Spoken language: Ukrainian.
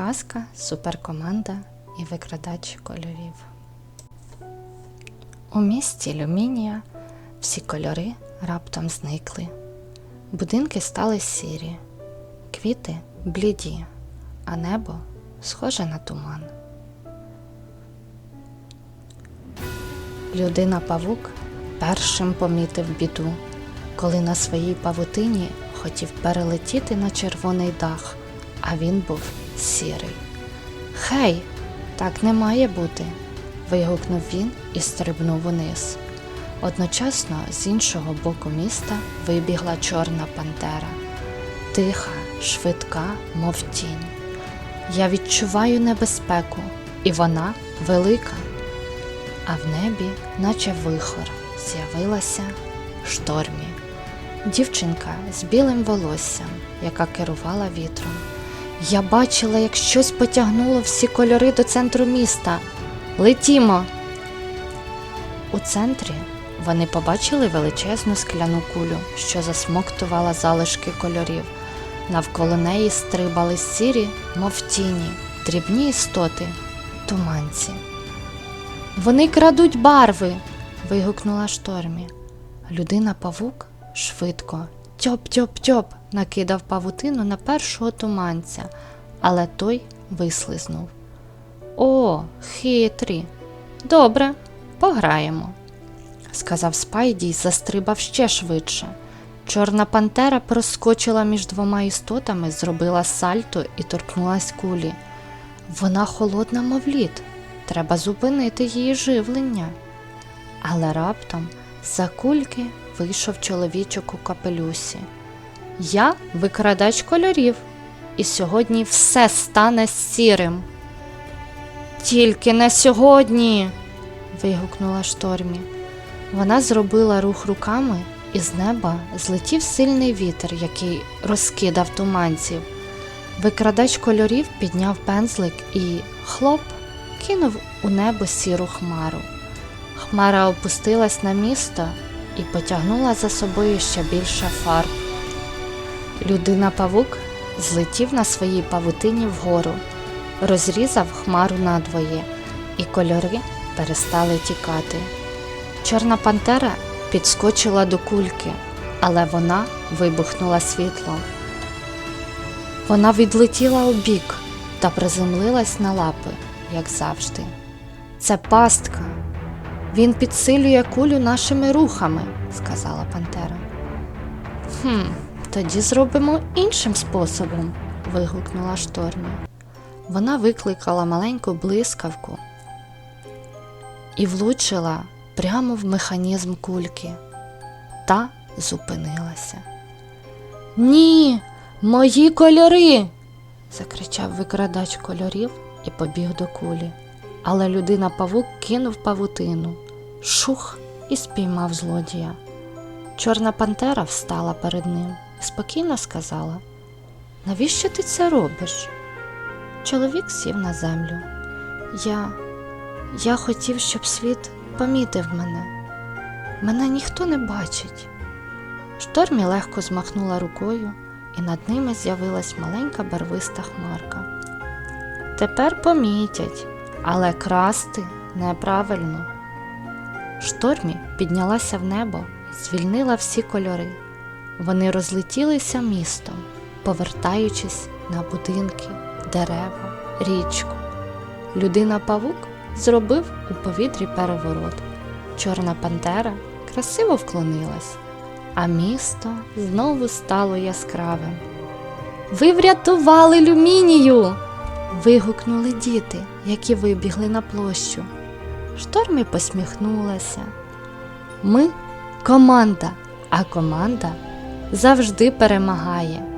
Казка, суперкоманда і викрадач кольорів. У місті Люмінія всі кольори раптом зникли. Будинки стали сірі, квіти бліді, а небо схоже на туман. Людина павук першим помітив біду, коли на своїй павутині хотів перелетіти на червоний дах, а він був сірий. Хей, так не має бути. вигукнув він і стрибнув униз. Одночасно з іншого боку міста вибігла чорна пантера. Тиха, швидка, мов тінь. Я відчуваю небезпеку, і вона велика. А в небі, наче вихор, з'явилася штормі. Дівчинка з білим волоссям, яка керувала вітром. Я бачила, як щось потягнуло всі кольори до центру міста. Летімо. У центрі вони побачили величезну скляну кулю, що засмоктувала залишки кольорів. Навколо неї стрибали сірі, мов тіні, дрібні істоти, туманці. Вони крадуть барви. вигукнула штормі. Людина павук швидко тьоп-тьоп-тьоп накидав павутину на першого туманця, але той вислизнув. О, хитрі. Добре, пограємо, сказав Спайді й застрибав ще швидше. Чорна пантера проскочила між двома істотами, зробила сальто і торкнулась кулі. Вона холодна, мов лід. Треба зупинити її живлення. Але раптом за кульки вийшов чоловічок у капелюсі. Я викрадач кольорів, і сьогодні все стане сірим. Тільки не сьогодні. вигукнула штормі. Вона зробила рух руками, і з неба злетів сильний вітер, який розкидав туманців. Викрадач кольорів підняв пензлик і хлоп кинув у небо сіру хмару. Хмара опустилась на місто і потягнула за собою ще більше фарб. Людина павук злетів на своїй павутині вгору, розрізав хмару надвоє, і кольори перестали тікати. Чорна пантера підскочила до кульки, але вона вибухнула світлом. Вона відлетіла у бік та приземлилась на лапи, як завжди. Це пастка. Він підсилює кулю нашими рухами, сказала Пантера. Хм, тоді зробимо іншим способом, вигукнула штормі. Вона викликала маленьку блискавку і влучила прямо в механізм кульки. Та зупинилася. Ні, мої кольори. закричав викрадач кольорів і побіг до кулі. Але людина павук кинув павутину, шух і спіймав злодія. Чорна пантера встала перед ним спокійно сказала: Навіщо ти це робиш? Чоловік сів на землю. Я. Я хотів, щоб світ помітив мене. Мене ніхто не бачить. Штормі легко змахнула рукою, і над ними з'явилась маленька барвиста хмарка. Тепер помітять, але красти неправильно. Штормі піднялася в небо звільнила всі кольори. Вони розлетілися містом, повертаючись на будинки, дерева, річку. Людина павук зробив у повітрі переворот. Чорна пантера красиво вклонилась, а місто знову стало яскравим. Ви врятували люмінію. вигукнули діти, які вибігли на площу. Штормі посміхнулася. Ми команда, а команда завжди перемагає.